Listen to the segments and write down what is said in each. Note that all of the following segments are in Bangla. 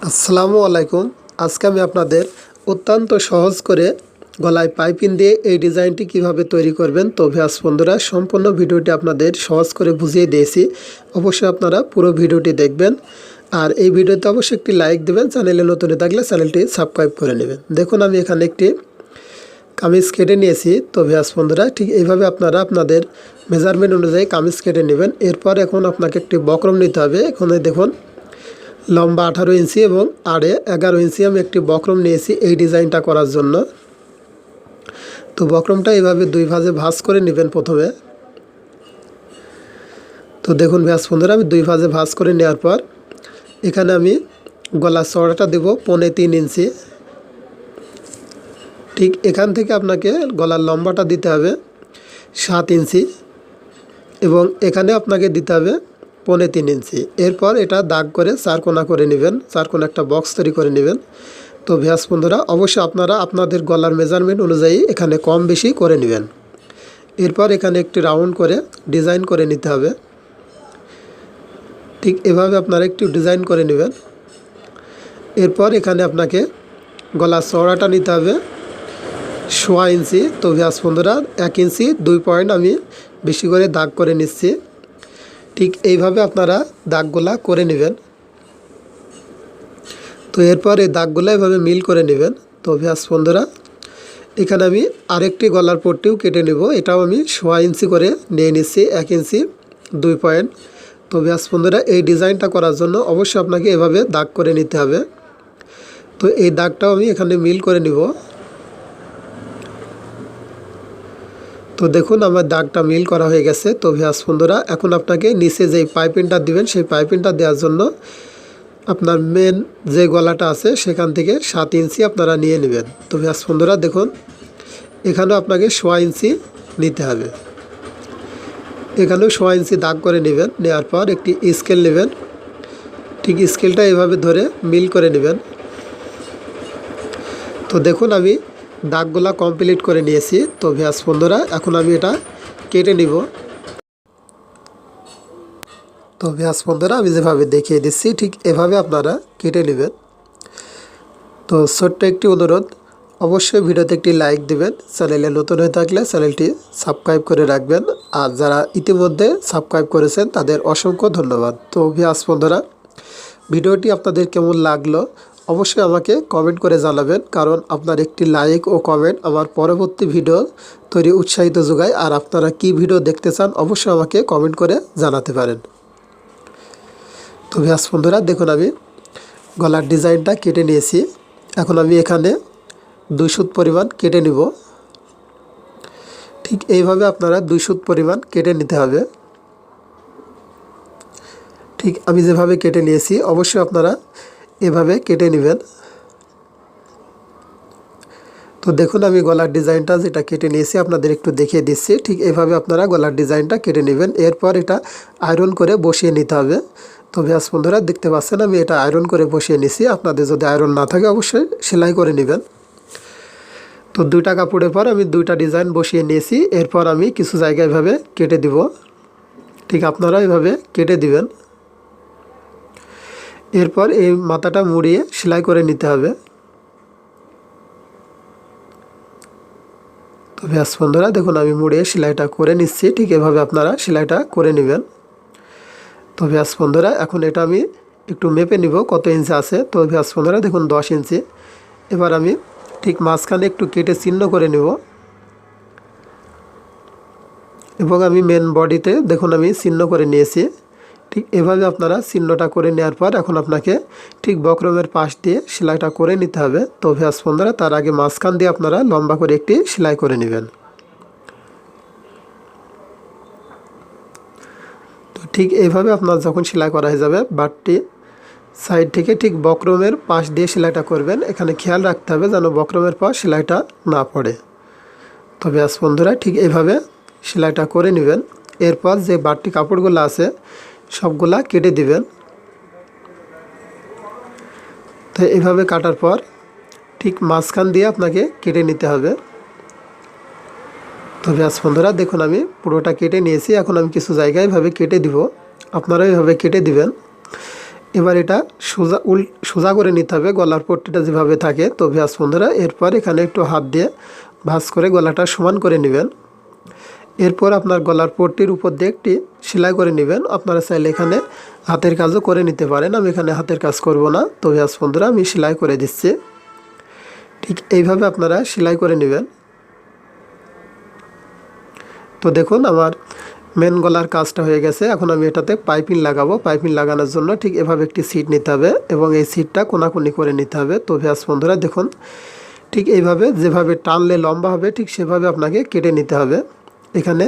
আসসালামু আলাইকুম। আজকে আমি আপনাদের অত্যন্ত সহজ করে গলায় পাইপিং দিয়ে এই ডিজাইনটি কীভাবে তৈরি করবেন। তো ভ্যাস বন্ধুরা, সম্পূর্ণ ভিডিওটি আপনাদের সহজ করে বুঝিয়ে দিয়েছি। অবশ্যই আপনারা পুরো ভিডিওটি দেখবেন। আর এই ভিডিওতে অবশ্যই একটি লাইক দেবেন, চ্যানেলে নতুন থাকলে চ্যানেলটি সাবস্ক্রাইব করে নেবেন। দেখুন, আমি এখানে একটি কামিজ কেটে নিয়েছি। তো ভ্যাস বন্ধুরা, ঠিক এইভাবে আপনারা আপনাদের মেজারমেন্ট অনুযায়ী কামিজ কেটে নেবেন। এরপর এখন আপনাকে একটি বক্রম নিতে হবে। এখানে দেখুন লম্বা আঠারো ইঞ্চি এবং আড়ে এগারো ইঞ্চি আমি একটি বক্রম নিয়েছি এই ডিজাইনটা করার জন্য। তো বক্রমটা এইভাবে দুই ভাজে ভাঁজ করে নেবেন প্রথমে। তো দেখুন ব্যাস বন্ধুরা, আমি দুই ভাজে ভাঁজ করে নেওয়ার পর এখানে আমি গলার চড়াটা দেব পনে তিন ইঞ্চি। ঠিক এখান থেকে আপনাকে গলার লম্বাটা দিতে হবে সাত ইঞ্চি এবং এখানে আপনাকে দিতে হবে পৌনে তিন ইঞ্চি। এরপর এটা দাগ করে চারকোনা করে নেবেন, চারকোনা একটা বক্স তৈরি করে নেবেন। তো ভ্যাস বন্ধুরা, অবশ্যই আপনারা আপনাদের গলার মেজারমেন্ট অনুযায়ী এখানে কম বেশি করে নেবেন। এরপর এখানে একটি রাউন্ড করে ডিজাইন করে নিতে হবে। ঠিক এভাবে আপনারা একটু ডিজাইন করে নেবেন। এরপর এখানে আপনাকে গলার চওড়াটা নিতে হবে সোয়া ইঞ্চি। তো ভ্যাস বন্ধুরা, এক ইঞ্চি, দুই পয়েন্ট আমি বেশি করে দাগ করে নিচ্ছি। ঠিক এইভাবে আপনারা দাগগুলা করে নেবেন। তো এরপর এই দাগগুলো এভাবে মিল করে নেবেন। তো ভ্যাস বন্ধুরা, এখানে আমি আরেকটি গলার পট্টিও কেটে নেব। এটাও আমি সোয়া ইঞ্চি করে নিয়ে নিচ্ছি, এক ইঞ্চি, দুই পয়েন্ট। তো ভ্যাস বন্ধুরা, এই ডিজাইনটা করার জন্য অবশ্যই আপনাকে এভাবে দাগ করে নিতে হবে। তো এই দাগটাও আমি এখানে মিল করে নিব। তো দেখুন, আমার দাগটা মিল করা হয়ে গেছে। তো ভ্যাস বন্ধুরা, এখন আপনাকে নিচে যেই পাইপিংটা দিবেন, সেই পাইপিংটা দেওয়ার জন্য আপনার মেন যে গলাটা আছে, সেখান থেকে সাত ইঞ্চি আপনারা নিয়ে নেবেন। তো ভ্যাস বন্ধুরা, দেখুন, এখানেও আপনাকে সোয়া ইঞ্চি নিতে হবে। এখানেও সোয়া ইঞ্চি দাগ করে নেবেন, নেওয়ার পর একটি স্কেল নেবেন। ঠিক স্কেলটা এভাবে ধরে মিল করে নেবেন। তো দেখুন, আমি দাগগুলা কমপ্লিট করে নিয়েছি। তো ভ্যাস বন্ধুরা, এখন আমি এটা কেটে নিব। তো ভ্যাস বন্ধুরা, আমি যেভাবে দেখিয়ে দিচ্ছি, ঠিক এভাবে আপনারা কেটে নেবেন। তো ছোট্ট একটি অনুরোধ, অবশ্যই ভিডিওতে একটি লাইক দিবেন, চ্যানেলে নতুন হয়ে থাকলে চ্যানেলটি সাবস্ক্রাইব করে রাখবেন। আর যারা ইতিমধ্যে সাবস্ক্রাইব করেছেন, তাদের অসংখ্য ধন্যবাদ। তো ভ্যাস বন্ধুরা, ভিডিওটি আপনাদের কেমন লাগল অবশ্যই আমাকে কমেন্ট করে জানাবেন, কারণ আপনার একটি লাইক ও কমেন্ট আমার পরবর্তী ভিডিও তৈরি উৎসাহিত যোগায়। আর আপনারা কি ভিডিও দেখতে চান, অবশ্যই আমাকে কমেন্ট করে জানাতে পারেন। তো ব্যাস বন্ধুরা, দেখুন আমি গলার ডিজাইনটা কেটে নিয়েছি। এখন আমি এখানে দুই সুত পরিমাণ কেটে নিব। ঠিক এইভাবে আপনারা দুই সুত পরিমাণ কেটে নিতে হবে। ঠিক আমি যেভাবে কেটে নিয়েছি, অবশ্যই আপনারা এভাবে কেটে নেবেন। তো দেখুন, আমি গলার ডিজাইনটা যেটা কেটে নিয়েছি, আপনাদের একটু দেখিয়ে দিচ্ছি। ঠিক এভাবে আপনারা গলার ডিজাইনটা কেটে নেবেন। এরপর এটা আয়রন করে বসিয়ে নিতে হবে। তো ব্যাস বন্ধুরা, দেখতে পাচ্ছেন, আমি এটা আয়রন করে বসিয়ে নিছি আপনাদের যদি আয়রন না থাকে, অবশ্যই সেলাই করে নেবেন। তো দুইটা কাপড়ের পর আমি দুইটা ডিজাইন বসিয়ে নিয়েছি। এরপর আমি কিছু জায়গায় এভাবে কেটে দিব। ঠিক আপনারা এভাবে কেটে দিবেন। এরপর এই মাথাটা মুড়িয়ে সেলাই করে নিতে হবে। তো ব্যাস বন্ধুরা, দেখুন আমি মুড়িয়ে সেলাইটা করে নিচ্ছি। ঠিক এভাবে আপনারা সেলাইটা করে নেবেন। তো ব্যাস বন্ধুরা, এখন এটা আমি একটু মেপে নিব কত ইঞ্চি আছে। তো ব্যাস বন্ধুরা, দেখুন দশ ইঞ্চি। এবার আমি ঠিক মাঝখানে একটু কেটে চিহ্ন করে নেব। এবং আমি মেন বডিতে দেখুন আমি চিহ্ন করে নিয়েছি। ঠিক এভাবে আপনারা চিহ্নটা করে নেওয়ার পর এখন আপনাকে ঠিক বক্রমের পাশ দিয়ে সেলাইটা করে নিতে হবে। তো ভ্যাস বন্ধুরা, তার আগে মাঝখান দিয়ে আপনারা লম্বা করে একটি সেলাই করে নেবেন। তো ঠিক এইভাবে আপনার যখন সেলাই করা হয়ে যাবে, বাটটি সাইড থেকে ঠিক বক্রমের পাশ দিয়ে সেলাইটা করবেন। এখানে খেয়াল রাখতে হবে যেন বক্রমের পাশ সেলাইটা না পড়ে। তো ব্যাস বন্ধুরা, ঠিক এভাবে সেলাইটা করে নেবেন। এরপর যে বাড়তি কাপড়গুলো আছে সবগুলা কেটে দিবেন। তো এভাবে কাটার পর ঠিক মাঝখান দিয়ে আপনাকে কেটে নিতে হবে। তো ব্যাস বন্ধুরা, দেখুন আমি পুরোটা কেটে নিয়েছি। এখন আমি কিছু জায়গায় এভাবে কেটে দিব। আপনারা এভাবে কেটে দিবেন। এবার এটা সোজা উল, সোজা করে নিতে হবে গলার পট্টিটা যেভাবে থাকে। তো ভ্যাস বন্ধুরা, এরপর এখানে একটু হাত দিয়ে ভাঁজ করে গলাটা সমান করে নেবেন। এরপর আপনার গলার পট্টির উপর দিয়ে একটি সেলাই করে নেবেন। আপনারা চাইলে এখানে হাতের কাজও করে নিতে পারেন। আমি এখানে হাতের কাজ করব না। তো ভ্যাস বন্ধুরা, আমি সেলাই করে দিচ্ছি। ঠিক এইভাবে আপনারা সেলাই করে নেবেন। তো দেখুন, আমার মেন গলার কাজটা হয়ে গেছে। এখন আমি এটাতে পাইপিং লাগাবো। পাইপিং লাগানোর জন্য ঠিক এভাবে একটি সিট নিতে হবে এবং এই সিটটা কোনাকুনি করে নিতে হবে। তো ভ্যাস বন্ধুরা, দেখুন, ঠিক এইভাবে যেভাবে টানলে লম্বা হবে, ঠিক সেভাবে আপনাকে কেটে নিতে হবে। এখানে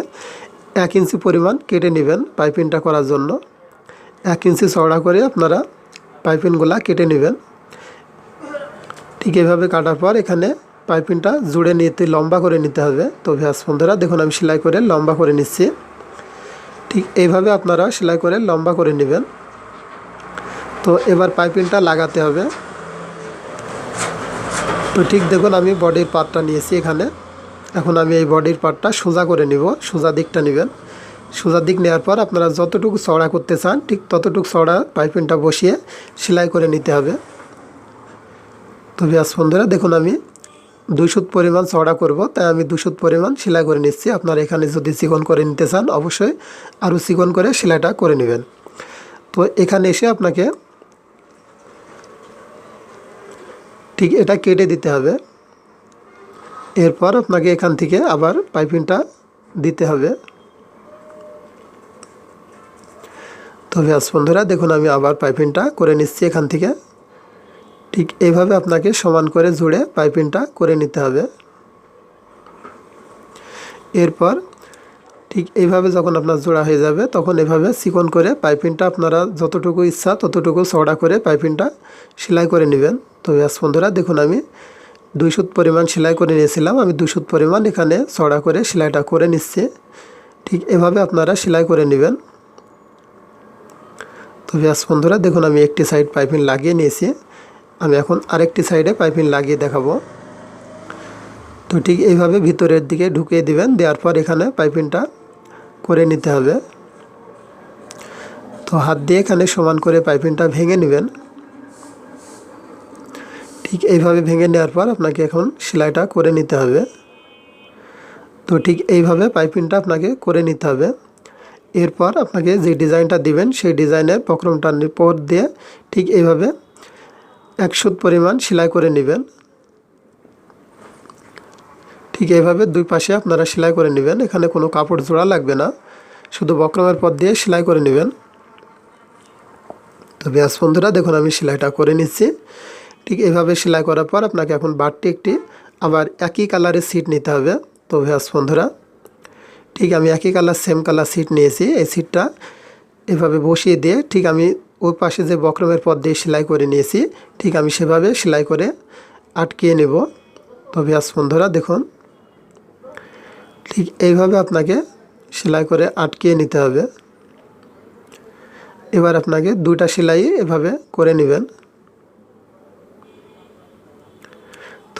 এক ইঞ্চি পরিমাণ কেটে নেবেন পাইপিংটা করার জন্য। এক ইঞ্চি চওড়া করে আপনারা পাইপিংগুলা কেটে নেবেন। ঠিক এভাবে কাটার পর এখানে পাইপিংটা জুড়ে নিতে, লম্বা করে নিতে হবে। তো ভ্যাস বন্ধুরা, দেখুন আমি সেলাই করে লম্বা করে নিচ্ছি। ঠিক এইভাবে আপনারা সেলাই করে লম্বা করে নেবেন। তো এবার পাইপিংটা লাগাতে হবে। তো ঠিক দেখুন আমি বডির পার্টটা নিয়েছি এখানে। এখন আমি এই বডির পার্টটা সোজা করে নিব, সোজা দিকটা নেবেন। সোজা দিক নেওয়ার পর আপনারা যতটুকু চড়া করতে চান, ঠিক ততটুকু চড়া পাইপিংটা বসিয়ে সেলাই করে নিতে হবে। তো ব্যাস বন্ধুরা, দেখুন আমি দুই সুত পরিমাণ চড়া করব, তাই আমি দুই পরিমাণ সেলাই করে নিচ্ছি। আপনারা এখানে যদি চিকন করে নিতে চান, অবশ্যই আরও চিকন করে সেলাইটা করে নেবেন। তো এখানে এসে আপনাকে ঠিক এটা কেটে দিতে হবে। এরপর আপনাকে এখান থেকে আবার পাইপিংটা দিতে হবে। তো ব্যাস বন্ধুরা, দেখুন আমি আবার পাইপিংটা করে নিচ্ছি এখান থেকে। ঠিক এইভাবে আপনাকে সমান করে জুড়ে পাইপিংটা করে নিতে হবে। এরপর ঠিক এইভাবে যখন আপনার জোড়া হয়ে যাবে, তখন এভাবে চিকন করে পাইপিংটা আপনারা যতটুকু ইচ্ছা ততটুকু চওড়া করে পাইপিংটা সেলাই করে নেবেন। তো ব্যাস বন্ধুরা, দেখুন আমি দুই সুত পরিমাণ সেলাই করে নিয়েছিলাম। আমি দুই সুত পরিমাণ এখানে চড়া করে সেলাইটা করে নিচ্ছি। ঠিক এভাবে আপনারা সেলাই করে নেবেন। তো ব্যাস বন্ধুরা, দেখুন আমি একটি সাইড পাইপিং লাগিয়ে নিয়েছি। আমি এখন আরেকটি সাইডে পাইপিং লাগিয়ে দেখাবো। তো ঠিক এইভাবে ভিতরের দিকে ঢুকিয়ে দিবেন, দেওয়ার পর এখানে পাইপিংটা করে নিতে হবে। তো হাত দিয়ে এখানে সমান করে পাইপিংটা ভেঙে নেবেন। ঠিক এইভাবে ভেঙে নেওয়ার পর আপনাকে এখন সেলাইটা করে নিতে হবে। তো ঠিক এইভাবে পাইপিংটা আপনাকে করে নিতে হবে। এরপর আপনাকে যে ডিজাইনটা দিবেন, সেই ডিজাইনের পক্রমটার পর দিয়ে ঠিক এইভাবে একশো পরিমাণ সেলাই করে নেবেন। ঠিক এইভাবে দুই পাশে আপনারা সেলাই করে নেবেন, এখানে কোনো কাপড় জোড়া লাগবে না। শুধু বক্রমের পর দিয়ে সেলাই করে নেবেন। তো ব্যাস বন্ধুরা, দেখুন আমি সেলাইটা করে নিচ্ছি। ঠিক এভাবে সেলাই করার পর আপনাকে এখন বারটি একটি আবার একই কালারের সিট নিতে হবে। তো ব্যাস বন্ধুরা, ঠিক আমি একই কালার সেম কালার সিট নিয়েছি। এই সিটটা এভাবে বসিয়ে দিয়ে ঠিক আমি ওই পাশে যে বক্রমের পর দিয়ে সেলাই করে নিয়েছি, ঠিক আমি সেভাবে সেলাই করে আটকিয়ে নেব। তো ব্যাস বন্ধুরা, দেখুন, ঠিক এইভাবে আপনাকে সেলাই করে আটকিয়ে নিতে হবে। এবার আপনাকে দুইটা সেলাই এভাবে করে নেবেন।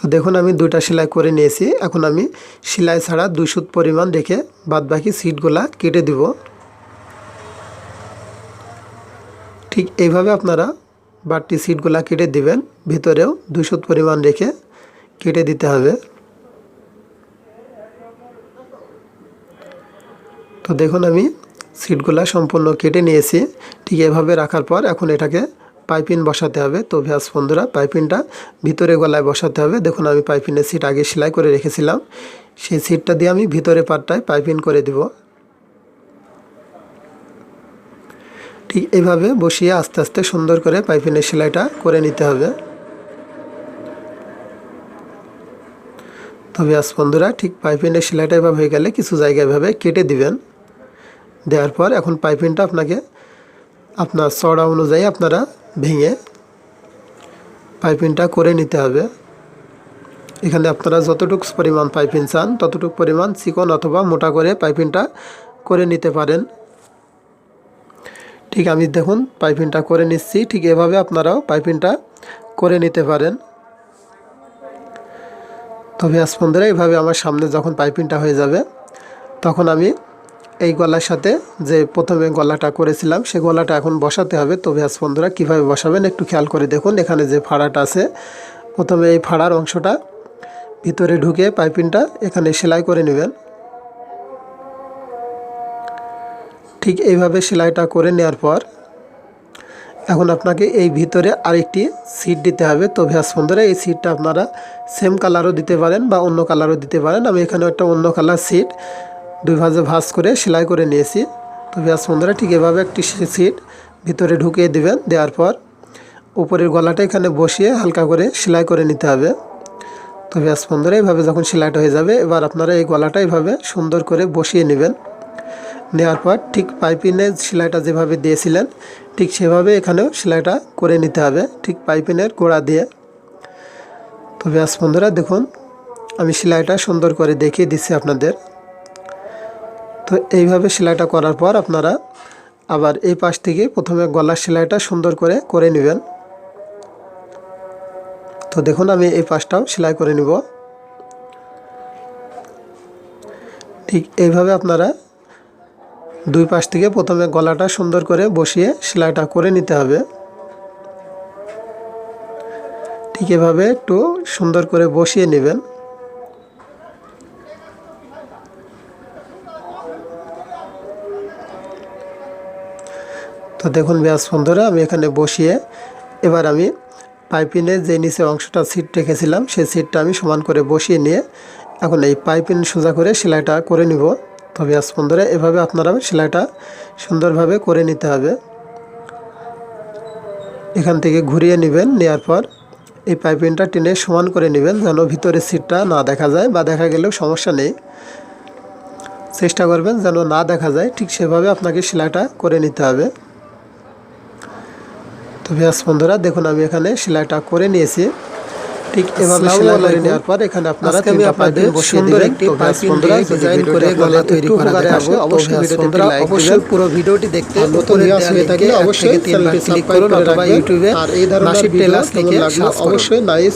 তো দেখুন, আমি দুইটা সেলাই করে নিয়েছি। এখন আমি সেলাই ছাড়া দুই সুত পরিমাণ রেখে বাদবাকি সিটগুলা কেটে দিব। ঠিক এইভাবে আপনারা বাড়তি সিটগুলা কেটে দিবেন। ভিতরেও দুই সুত পরিমাণ রেখে কেটে দিতে হবে। তো দেখুন, আমি সিটগুলা সম্পূর্ণ কেটে নিয়েছি। ঠিক এভাবে রাখার পর এখন এটাকে পাইপিন বসাতে হবে। তো ভ্যাস বন্ধুরা, পাইপিনটা ভিতরে গলায় বসাতে হবে। দেখুন, আমি পাইপিনের সিট আগে সেলাই করে রেখেছিলাম। সেই সিটটা দিয়ে আমি ভিতরে পাটটায় পাইপিন করে দিব। ঠিক এইভাবে বসিয়ে আস্তে আস্তে সুন্দর করে পাইপিনের সেলাইটা করে নিতে হবে। তবে আজ বন্ধুরা, ঠিক পাইপিনের সেলাইটা এভাবে হয়ে গেলে কিছু জায়গায় এভাবে কেটে দিবেন। দেওয়ার পর এখন পাইপিনটা আপনাকে, আপনার চড়া অনুযায়ী আপনারা ভেঙে পাইপিংটা করে নিতে হবে। এখানে আপনারা যতটুকু পরিমাণ পাইপিং চান, ততটুকু পরিমাণ চিকন অথবা মোটা করে পাইপিংটা করে নিতে পারেন। ঠিক আমি দেখুন, পাইপিংটা করে নিচ্ছি, ঠিক এভাবে আপনারাও পাইপিংটা করে নিতে পারেন। তবে আজ বন্ধুরা এভাবে আমার সামনে যখন পাইপিংটা হয়ে যাবে, তখন আমি এই গলার সাথে যে প্রথমে গলাটা করেছিলাম, সে গলাটা এখন বসাতে হবে। তো ব্যাস বন্ধুরা, কীভাবে বসাবেন একটু খেয়াল করে দেখুন। এখানে যে ফাড়াটা আছে, প্রথমে এই ফাড়ার অংশটা ভিতরে ঢুকে পাইপিংটা এখানে সেলাই করে নেবেন। ঠিক এইভাবে সেলাইটা করে নেওয়ার পর এখন আপনাকে এই ভিতরে আরেকটি সিট দিতে হবে। তো ভ্যাস বন্ধুরা, এই সিটটা আপনারা সেম কালারও দিতে পারেন বা অন্য কালারও দিতে পারেন। আমি এখানে একটা অন্য কালার সিট দুই ভাজে ভাজ করে সেলাই করে নিয়েছি। তো ভ্যাস বন্ধুরা, ঠিক এভাবে একটি সিট ভিতরে ঢুকিয়ে দিবেন, দেওয়ার পর উপরের গলাটা এখানে বসিয়ে হালকা করে সেলাই করে নিতে হবে। তো ভ্যাস বন্ধুরা এইভাবে যখন সেলাইটা হয়ে যাবে, এবার আপনারা এই গলাটা এইভাবে সুন্দর করে বসিয়ে নেবেন। নেওয়ার পর ঠিক পাইপিনের সেলাইটা যেভাবে দিয়েছিলেন, ঠিক সেভাবে এখানেও সেলাইটা করে নিতে হবে, ঠিক পাইপিনের গোড়া দিয়ে। তো ব্যাস বন্ধুরা, দেখুন, আমি সেলাইটা সুন্দর করে দেখিয়ে দিচ্ছি আপনাদের। তো এইভাবে সেলাইটা করার পর আপনারা আবার এই পাশ থেকে প্রথমে গলার সেলাইটা সুন্দর করে করে নেবেন। তো দেখুন, আমি এই পাশটাও সেলাই করে নিব। ঠিক এইভাবে আপনারা দুই পাশ থেকে প্রথমে গলাটা সুন্দর করে বসিয়ে সেলাইটা করে নিতে হবে। ঠিক এভাবে একটু সুন্দর করে বসিয়ে নেবেন। তো দেখুন ব্যাস বন্ধুরা, আমি এখানে বসিয়ে এবার আমি পাইপিনের যে নিচে অংশটা সিট রেখেছিলাম, সেই সিটটা আমি সমান করে বসিয়ে নিয়ে এখন এই পাইপিন সোজা করে সেলাইটা করে নিব। তো আজ বন্ধুরা, এভাবে আপনারা সেলাইটা সুন্দরভাবে করে নিতে হবে। এখান থেকে ঘুরিয়ে নেবেন, নেওয়ার পর এই পাইপিনটা টেনে সমান করে নেবেন যেন ভিতরে সিটটা না দেখা যায় বা দেখা গেলেও সমস্যা নেই। চেষ্টা করবেন যেন না দেখা যায়, ঠিক সেভাবে আপনাকে সেলাইটা করে নিতে হবে। তো ব্যাস বন্ধুরা দেখুন আমি এখানে সেলাইটা করে নিয়েছি। ঠিক এভাবে সেলাই করে নেওয়ার পর এখানে আপনারা আমি আপনাদের বসিয়ে সুন্দর একটি পাইপিং বন্ধুরা ডিজাইন করে গলা তৈরি করা দেখাবো। অবশ্যই ভিডিওটি লাইক অবশ্যই পুরো ভিডিওটি দেখতে নতুন নিয়ে হয়ে থাকে থাকলে অবশ্যই থেকে চ্যানেলটি ক্লিক সাবস্ক্রাইব করুন অথবা ইউটিউবে আর এই ধরনের ভিডিও করুন। অবশ্যই নাইস